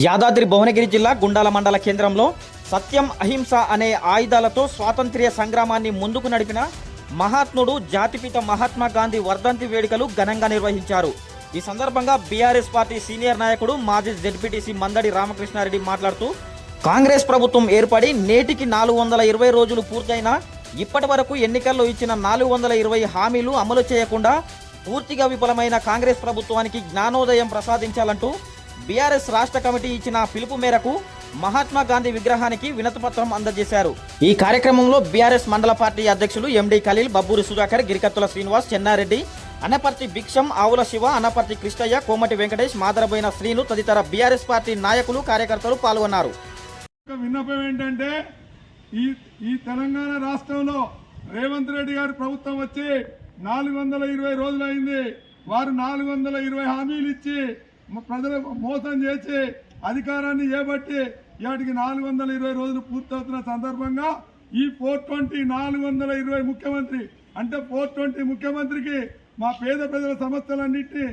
యాదాద్రి భువనగిరి జిల్లా గుండాల మండల కేంద్రంలో సత్యం అహింస అనే ఆయుధాలతో స్వాతంత్ర్య సంగ్రామాన్ని ముందుకు నడిపిన మహాత్ముడు జాతిపిత మహాత్మా గాంధీ వర్ధంతి వేడుకలు ఘనంగా నిర్వహించారు. ఈ సందర్భంగా బీఆర్ఎస్ పార్టీ సీనియర్ నాయకుడు మాజీ జెడ్పీటీసీ మందడి రామకృష్ణారెడ్డి మాట్లాడుతూ కాంగ్రెస్ ప్రభుత్వం ఏర్పడి నేటికి నాలుగు వందల ఇరవై రోజులు పూర్తయినా ఇప్పటి వరకు ఎన్నికల్లో ఇచ్చిన నాలుగు వందల ఇరవై హామీలు అమలు చేయకుండా పూర్తిగా విఫలమైన కాంగ్రెస్ ప్రభుత్వానికి జ్ఞానోదయం ప్రసాదించాలంటూ బీఆర్ఎస్ రాష్ట్ర కమిటీ ఇచ్చిన పిలుపు మేరకు మహాత్మా గాంధీ విగ్రహానికి వినతిపత్రం అందజేశారు. ఈ కార్యక్రమంలో బీఆర్ఎస్ మండల పార్టీ అధ్యక్షులు ఎండి ఖలీల్ బబ్బూరి సుధాకర్ గిరికత్తుల శ్రీనివాస్ చెన్నారెడ్డి అనపర్తి భిక్షం ఆవుల శివ అనపర్తి కృష్ణయ్య కోమటి వెంకటేష్ మాదరబోయిన శ్రీను తదితర బీఆర్ఎస్ పార్టీ నాయకులు కార్యకర్తలు పాల్గొన్నారు. విన్నపం ఏంటంటే ఈ ఈ తెలంగాణ రాష్ట్రంలో రేవంత్ రెడ్డి గారి ప్రభుత్వం వచ్చి నాలుగు వందల ఇరవై రోజులైంది. వారు నాలుగు వందల ఇరవై హామీలు ఇచ్చి ప్రజలు ప్రజలకు మోసం చేసి అధికారాన్ని చేపట్టి వాటికి నాలుగు వందల ఇరవై రోజులు పూర్తవుతున్న సందర్భంగా ఈ ఫోర్ ట్వంటీ నాలుగు వందల ఇరవై ముఖ్యమంత్రి అంటే ఫోర్ ట్వంటీ ముఖ్యమంత్రికి మా పేద ప్రజల సమస్యలన్నింటినీ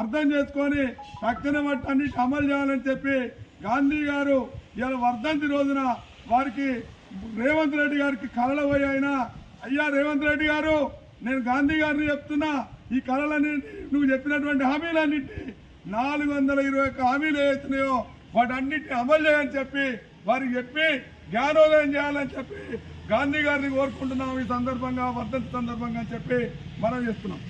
అర్థం చేసుకొని తక్షణ బట్టి అన్నిటి అమలు చేయాలని చెప్పి గాంధీ గారు ఇవాళ వర్ధంతి రోజున వారికి రేవంత్ రెడ్డి గారికి కళలు పోయి ఆయన అయ్యా రేవంత్ రెడ్డి గారు నేను గాంధీ గారిని చెప్తున్నా ఈ కళలన్నీ నువ్వు చెప్పినటువంటి హామీలన్నింటినీ నాలుగు వందల ఇరవై ఒక్క హామీలు ఏతున్నాయో వాటన్నిటిని అమలు చేయని చెప్పి వారికి చెప్పి జ్ఞానోదయం చేయాలని చెప్పి గాంధీ గారిని కోరుకుంటున్నాం ఈ సందర్భంగా వర్ధంతి సందర్భంగా అని చెప్పి మనం చేస్తున్నాం.